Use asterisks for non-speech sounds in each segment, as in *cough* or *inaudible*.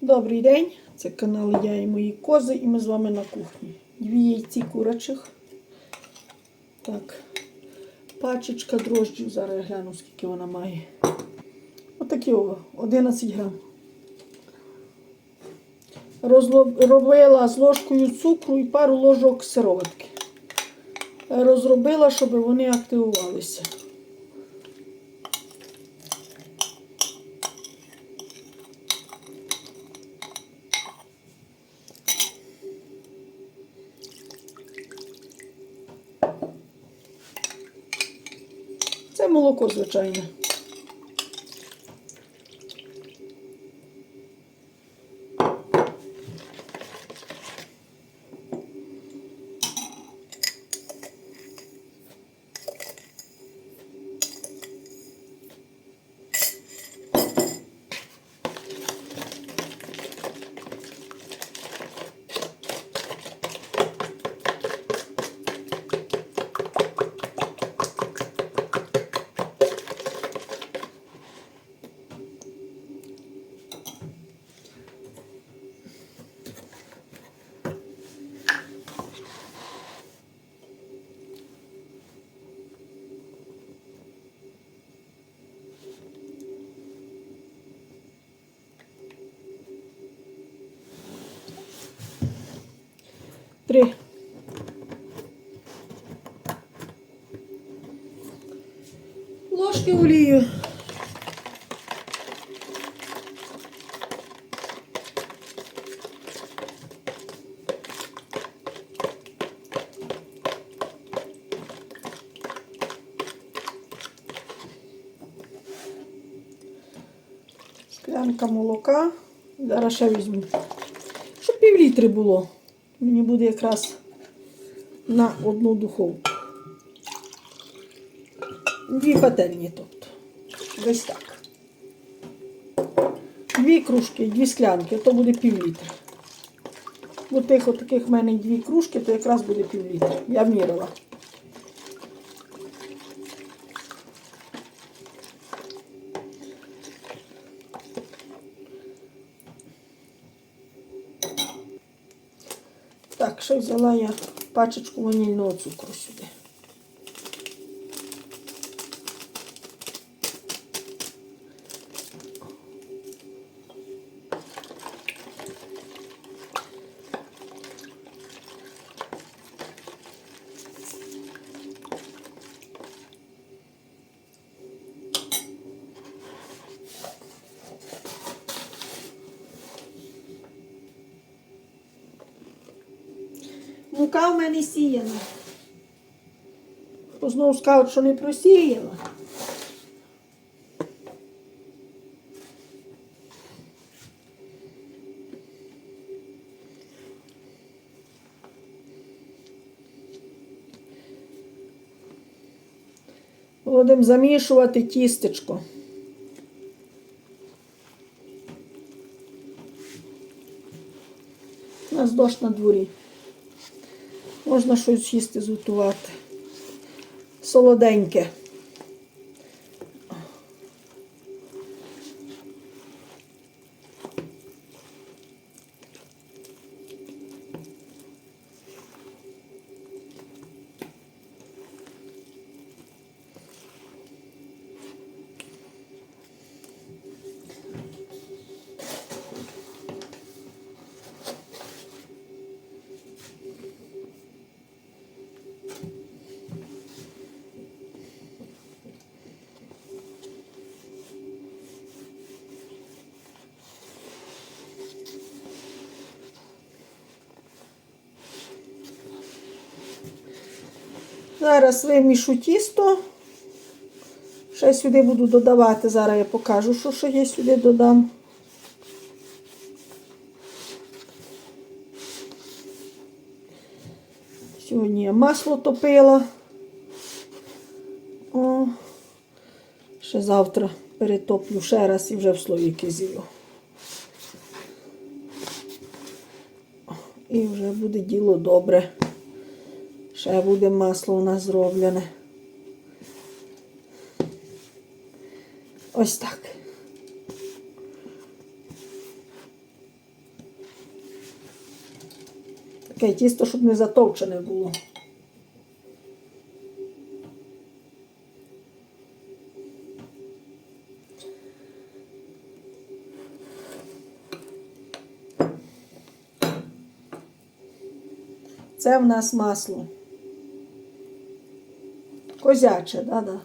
Добрий день! Це канал Я і мої кози, і ми з вами на кухні. Дві яйці курачих. Так. Пачечка дрожджів. Зараз я гляну, скільки вона має. Отакі о, 11 грам. Розло- Робила з ложкою цукру і пару ложок сироватки. Розробила, щоб вони активувалися. Це молоко, звичайне. Три. Ложки олію. Склянка молока. Зараз ще візьму. Щоб пів літри було. Мені буде якраз на одну духовку. Дві пательні, тобто. Десь так. Дві кружки, дві склянки, то буде пів літра. Бо тих отаких таких в мене дві кружки, то якраз буде пів літра. Я мірила. Так, ще взяла я пачечку ванільного цукру сюди. Мука в мене сіяна. Хто знову скажуть, що не просіяла. Будемо замішувати тістечко. У нас дощ на дворі. Можна щось їсти зготувати. Солоденьке. Зараз вимішу тісто. Ще сюди буду додавати. Зараз я покажу, що ще я сюди додам. Сьогодні я масло топила. О, ще завтра перетоплю ще раз і вже в словіки зілю. І вже буде діло добре. Ще буде масло у нас зроблене. Ось так. Таке тісто, щоб не затовчене було. Це в нас масло. Козяче, да-да.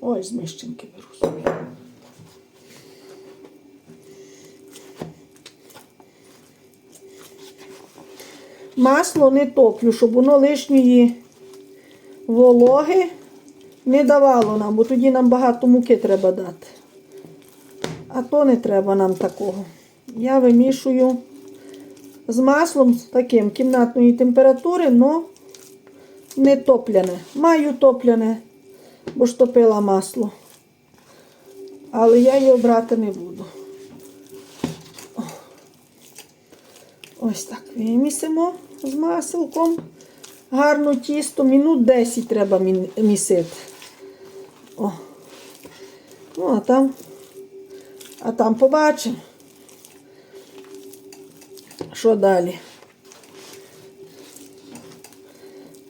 Ой, з мищенки беру. Масло не топлю, щоб воно лишньої вологи не давало нам, бо тоді нам багато муки треба дати. А то не треба нам такого. Я вимішую з маслом таким кімнатної температури, але не топляне. Маю топляне, бо ж топила масло. Але я його брати не буду. Ось так вимісимо з маселком. Гарно тісто, минут 10 треба місити. Ну, а там, а там побачимо. Що далі?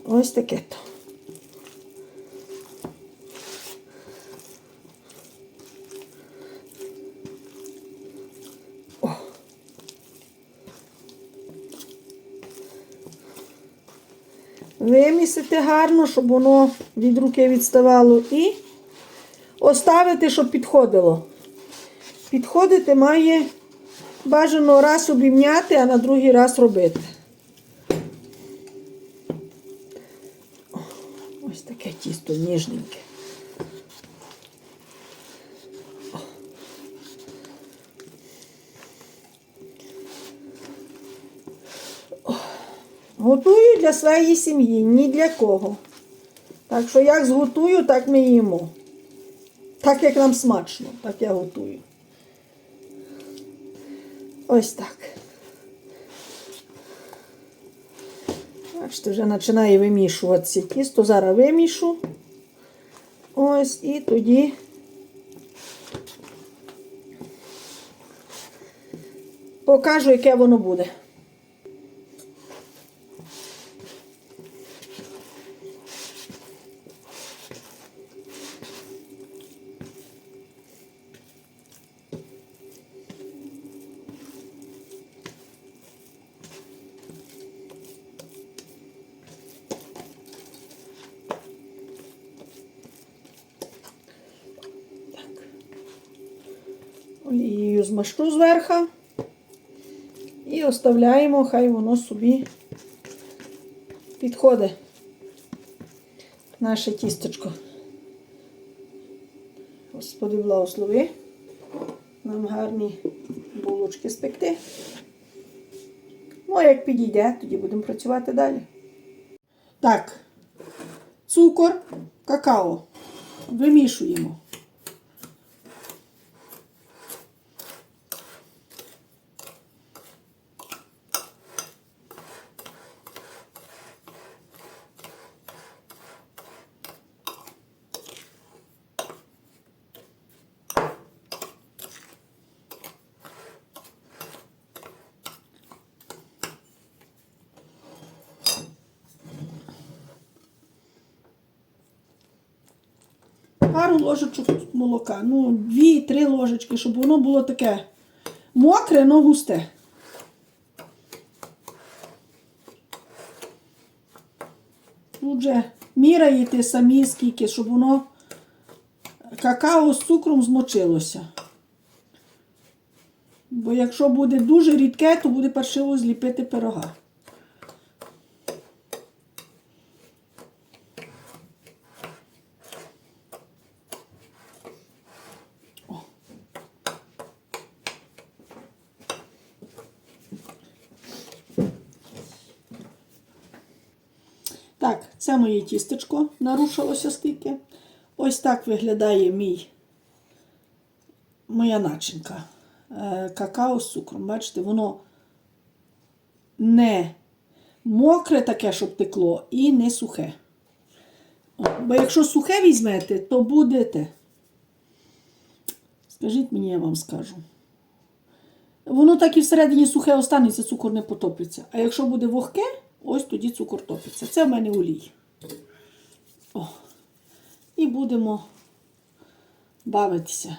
Ось таке то. Вимісити гарно, щоб воно від руки відставало і оставити, щоб підходило. Підходити має бажано раз обівняти, а на другий раз робити. Ось таке тісто ніжненьке. Готую для своєї сім'ї, ні для кого. Так що як зготую, так ми їмо. Так як нам смачно, так я готую. Ось так. Бачите, вже починає вимішуватися тісто. Зараз вимішу. Ось і тоді. Покажу, яке воно буде. Змащу зверху і оставляємо, хай воно собі підходить. Наше тістечко. Господи, благослови. Нам гарні булочки спекти. Ну, а як підійде, тоді будемо працювати далі. Так, цукор, какао. Вимішуємо. Пару ложечок молока. Ну, дві-три ложечки, щоб воно було таке мокре, но густе. Тут же міряєте самі скільки, щоб воно какао з цукром змочилося. Бо якщо буде дуже рідке, то буде паршиво зліпити пирога. Так, це моє тістечко нарушилося скільки. Ось так виглядає мій, моя начинка. Е, какао з цукром. Бачите, воно не мокре таке, щоб текло, і не сухе. Бо якщо сухе візьмете, то будете. Скажіть мені, я вам скажу. Воно так і всередині сухе останеться, цукор не потопиться. А якщо буде вогке, ось тоді цукор топиться. Це в мене олій. О. І будемо бавитися.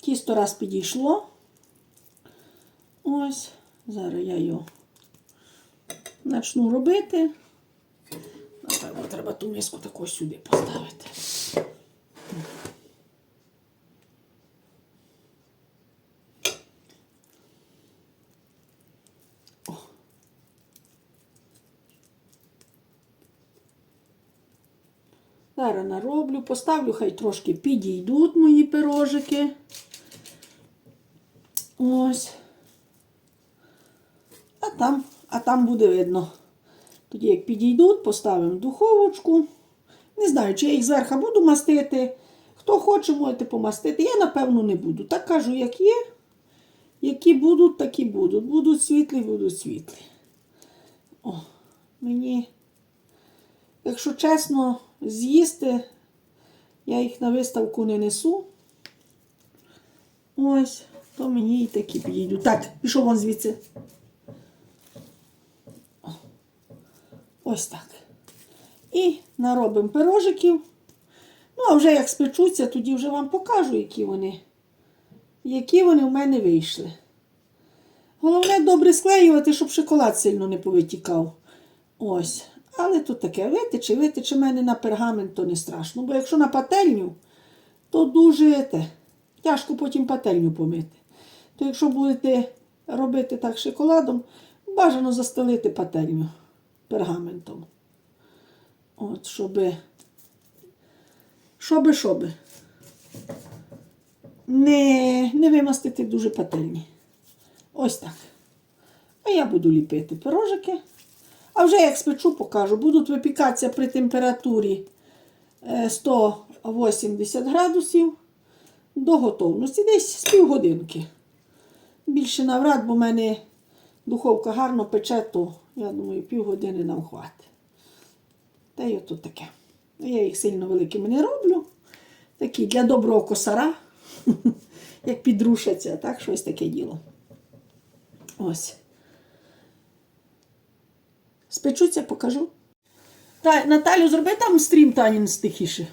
Тісто раз підійшло. Ось, зараз я його почну робити. Напевно, треба ту миску таку сюди поставити. О. Зараз нароблю, поставлю, хай трошки підійдуть мої пирожики. Ось. А там, а там буде видно. Тоді, як підійдуть, поставимо духовочку. Не знаю, чи я їх зверху буду мастити. Хто хоче, можете помастити. Я, напевно, не буду. Так кажу, як є. Які будуть, такі будуть. Будуть світлі, будуть світлі. О, мені, якщо чесно, з'їсти, я їх на виставку не несу. Ось, то мені і такі підійдуть. Так, пішов вон звідси. Ось так. І наробимо пирожиків. Ну, а вже як спечуться, тоді вже вам покажу, які вони, які вони в мене вийшли. Головне добре склеювати, щоб шоколад сильно не повитікав. Ось. Але тут таке витече, витече мене на пергамент, то не страшно. Бо якщо на пательню, то дуже те, тяжко потім пательню помити. То якщо будете робити так шоколадом, бажано застелити пательню пергаментом. От, щоби, щоби, щоби. Не, не вимастити дуже пательні. Ось так. А я буду ліпити пирожики. А вже як спечу, покажу. Будуть випікатися при температурі е, 180 градусів до готовності. Десь з півгодинки. Більше навряд, бо в мене духовка гарно пече, то я думаю, півгодини нам хватить. Та й ото таке. Я їх сильно великими не роблю. Такі для доброго косара, *laughs* як підрушаться, так, щось таке діло. Ось. Спечуться, покажу. Та, Наталю, зроби там стрім Танін тихіше.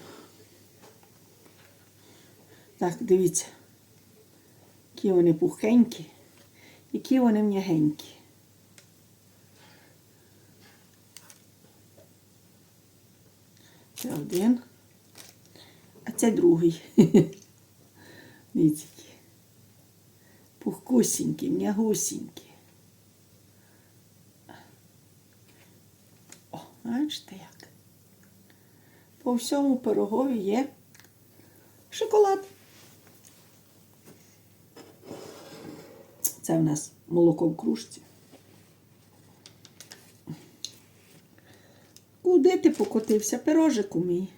Так, дивіться. Які вони пухенькі, які вони м'ягенькі. Це один. А це другий. *laughs* Дивіться. Пухкусінькі, м'ягусінькі. Бачите як. По всьому пирогові є шоколад. Це в нас молоко в кружці. Куди ти покотився, пирожику мій?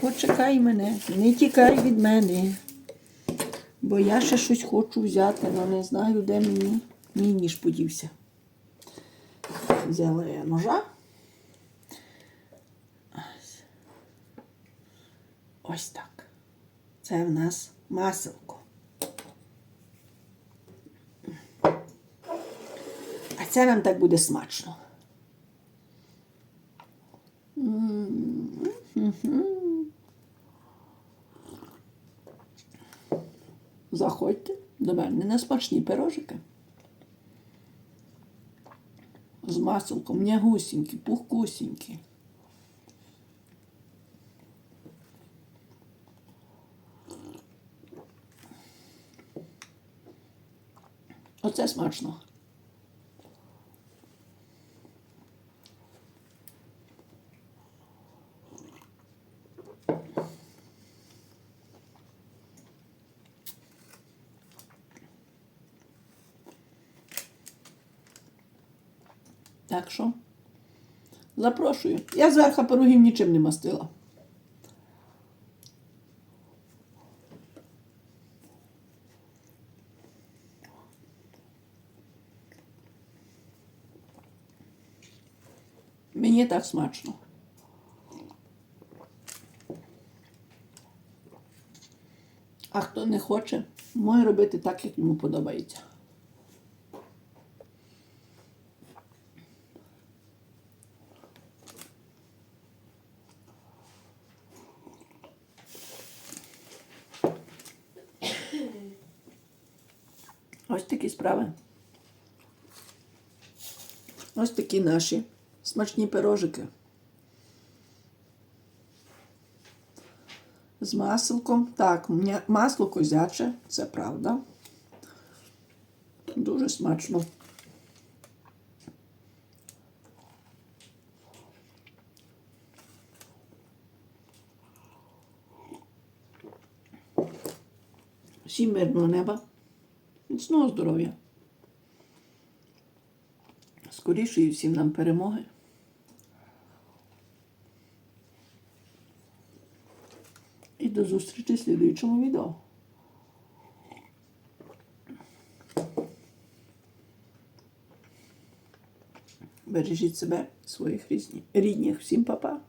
Почекай мене, не тікай від мене. Бо я ще щось хочу взяти, але не знаю, де мені мій ніж подівся. Взяла я ножа. Ось. Ось так. Це в нас маселко. А це нам так буде смачно. Заходьте до мене на смачні пирожики. З маселком, м'ягусінькі, пухкусінькі. Оце смачно. Так що запрошую. Я зверху пирогів нічим не мастила. Мені так смачно. А хто не хоче, може робити так, як йому подобається. Ось такі справи. Ось такі наші смачні пирожики. З масликом. Так, м'я- масло козяче, це правда. Дуже смачно. Всім мирного неба, міцного здоров'я. Скорішої всім нам перемоги. І до зустрічі в слідуючому відео. Бережіть себе, своїх рідних. Всім па-па.